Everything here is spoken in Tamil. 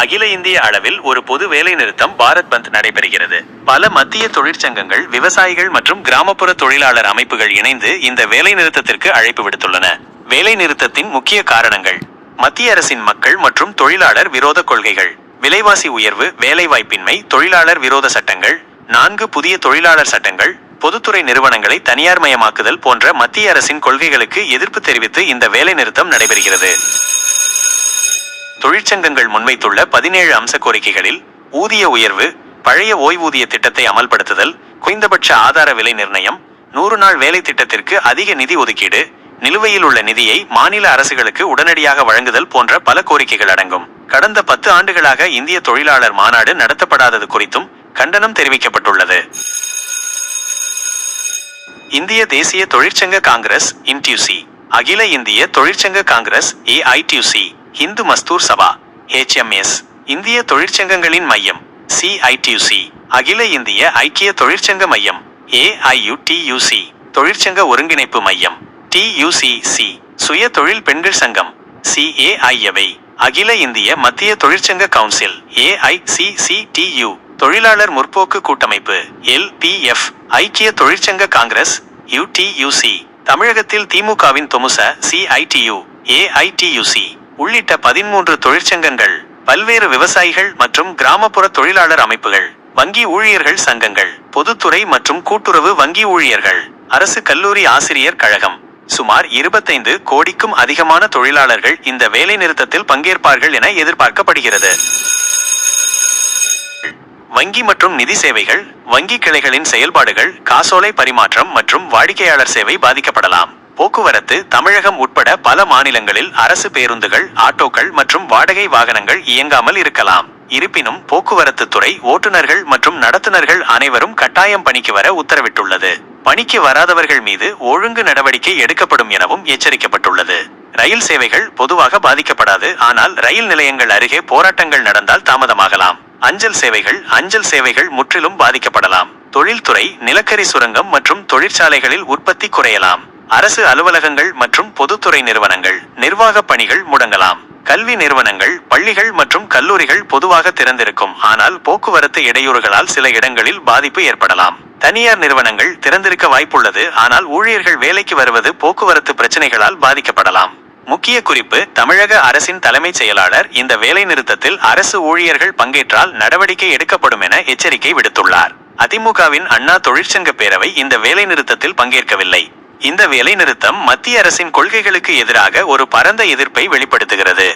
அகில இந்திய அளவில் ஒரு பொது வேலைநிறுத்தம் பாரத் பந்த் நடைபெறுகிறது. பல மத்திய தொழிற்சங்கங்கள் விவசாயிகள் மற்றும் கிராமப்புற தொழிலாளர் அமைப்புகள் இணைந்து இந்த வேலைநிறுத்தத்திற்கு அழைப்பு விடுத்துள்ளன. வேலைநிறுத்தத்தின் முக்கிய காரணங்கள் மத்திய அரசின் மக்கள் மற்றும் தொழிலாளர் விரோத கொள்கைகள் விலைவாசி உயர்வு வேலைவாய்ப்பின்மை தொழிலாளர் விரோத சட்டங்கள் நான்கு புதிய தொழிலாளர் சட்டங்கள் பொதுத்துறை நிறுவனங்களை தனியார்மயமாக்குதல் போன்ற மத்திய அரசின் கொள்கைகளுக்கு எதிர்ப்பு தெரிவித்து இந்த வேலைநிறுத்தம் நடைபெறுகிறது. தொழிற்சங்கங்கள் முன்வைத்துள்ள பதினேழு அம்ச கோரிக்கைகளில் ஊதிய உயர்வு பழைய ஓய்வூதிய திட்டத்தை அமல்படுத்துதல் குறைந்தபட்ச ஆதார விலை நிர்ணயம் நூறு நாள் வேலை திட்டத்திற்கு அதிக நிதி ஒதுக்கீடு நிலுவையில் உள்ள நிதியை மாநில அரசுகளுக்கு உடனடியாக வழங்குதல் போன்ற பல கோரிக்கைகள் அடங்கும். கடந்த பத்து ஆண்டுகளாக இந்திய தொழிலாளர் மாநாடு நடத்தப்படாதது குறித்தும் கண்டனம் தெரிவிக்கப்பட்டுள்ளது. இந்திய தேசிய தொழிற்சங்க காங்கிரஸ் இன்டியூசி. அகில இந்திய தொழிற்சங்க Congress AITUC. Hind Mazdoor Sabha HMS இந்திய தொழிற்சங்கங்களின் மையம் சிஐடியூசி அகில இந்திய ஐக்கிய தொழிற்சங்க மையம் ஏஐயுடியூசி தொழிற்சங்க ஒருங்கிணைப்பு மையம் டியூசிசி சுய தொழில் பெண்கள் சங்கம் சிஏஐஎவை அகில இந்திய மத்திய தொழிற்சங்க கவுன்சில் ஏஐசிசிடியு தொழிலாளர் முற்போக்கு கூட்டமைப்பு எல்பிஎஃப் ஐக்கிய தொழிற்சங்க காங்கிரஸ் யுடியூசி தமிழகத்தில் திமுகவின் தொமுச சிஐடியு ஏஐடியூசி உள்ளிட்ட பதிமூன்று தொழிற்சங்கங்கள் பல்வேறு விவசாயிகள் மற்றும் கிராமப்புற தொழிலாளர் அமைப்புகள் வங்கி ஊழியர்கள் சங்கங்கள் பொதுத்துறை மற்றும் கூட்டுறவு வங்கி ஊழியர்கள் அரசு கல்லூரி ஆசிரியர் கழகம். சுமார் இருபத்தைந்து கோடிக்கும் அதிகமான தொழிலாளர்கள் இந்த வேலைநிறுத்தத்தில் பங்கேற்பார்கள் என எதிர்பார்க்கப்படுகிறது. வங்கி மற்றும் நிதி சேவைகள் வங்கி கிளைகளின் செயல்பாடுகள் காசோலை பரிமாற்றம் மற்றும் வாடிக்கையாளர் சேவை பாதிக்கப்படலாம். போக்குவரத்து தமிழகம் உட்பட பல மாநிலங்களில் அரசு பேருந்துகள் ஆட்டோக்கள் மற்றும் வாடகை வாகனங்கள் இயங்காமல் இருக்கலாம். இருப்பினும் போக்குவரத்து துறை ஓட்டுநர்கள் மற்றும் நடத்துனர்கள் அனைவரும் கட்டாயம் பணிக்கு வர உத்தரவிட்டுள்ளது. பணிக்கு வராதவர்கள் மீது ஒழுங்கு நடவடிக்கை எடுக்கப்படும் எனவும் எச்சரிக்கப்பட்டுள்ளது. ரயில் சேவைகள் பொதுவாக பாதிக்கப்படாது ஆனால் ரயில் நிலையங்கள் அருகே போராட்டங்கள் நடந்தால் தாமதமாகலாம். அஞ்சல் சேவைகள் அஞ்சல் சேவைகள் முற்றிலும் பாதிக்கப்படலாம். தொழில்துறை நிலக்கரி சுரங்கம் மற்றும் தொழிற்சாலைகளில் உற்பத்தி குறையலாம். அரசு அலுவலகங்கள் மற்றும் பொதுத்துறை நிறுவனங்கள் நிர்வாக பணிகள் முடங்கலாம். கல்வி நிறுவனங்கள் பள்ளிகள் மற்றும் கல்லூரிகள் பொதுவாக திறந்திருக்கும். ஆனால் போக்குவரத்து இடையூறுகளால் சில இடங்களில் பாதிப்பு ஏற்படலாம். தனியார் நிறுவனங்கள் திறந்திருக்க வாய்ப்புள்ளது. ஆனால் ஊழியர்கள் வேலைக்கு வருவது போக்குவரத்து பிரச்சனைகளால் பாதிக்கப்படலாம். முக்கிய குறிப்பு தமிழக அரசின் தலைமைச் செயலாளர் இந்த வேலை நிறுத்தத்தில் அரசு ஊழியர்கள் பங்கேற்றால் நடவடிக்கை எடுக்கப்படும் என எச்சரிக்கை விடுத்துள்ளார். அதிமுகவின் அண்ணா தொழிற்சங்க பேரவை இந்த வேலை நிறுத்தத்தில் பங்கேற்கவில்லை. இந்த வேலைநிறுத்தம் மத்திய அரசின் கொள்கைகளுக்கு எதிராக ஒரு பரந்த எதிர்ப்பை வெளிப்படுத்துகிறது.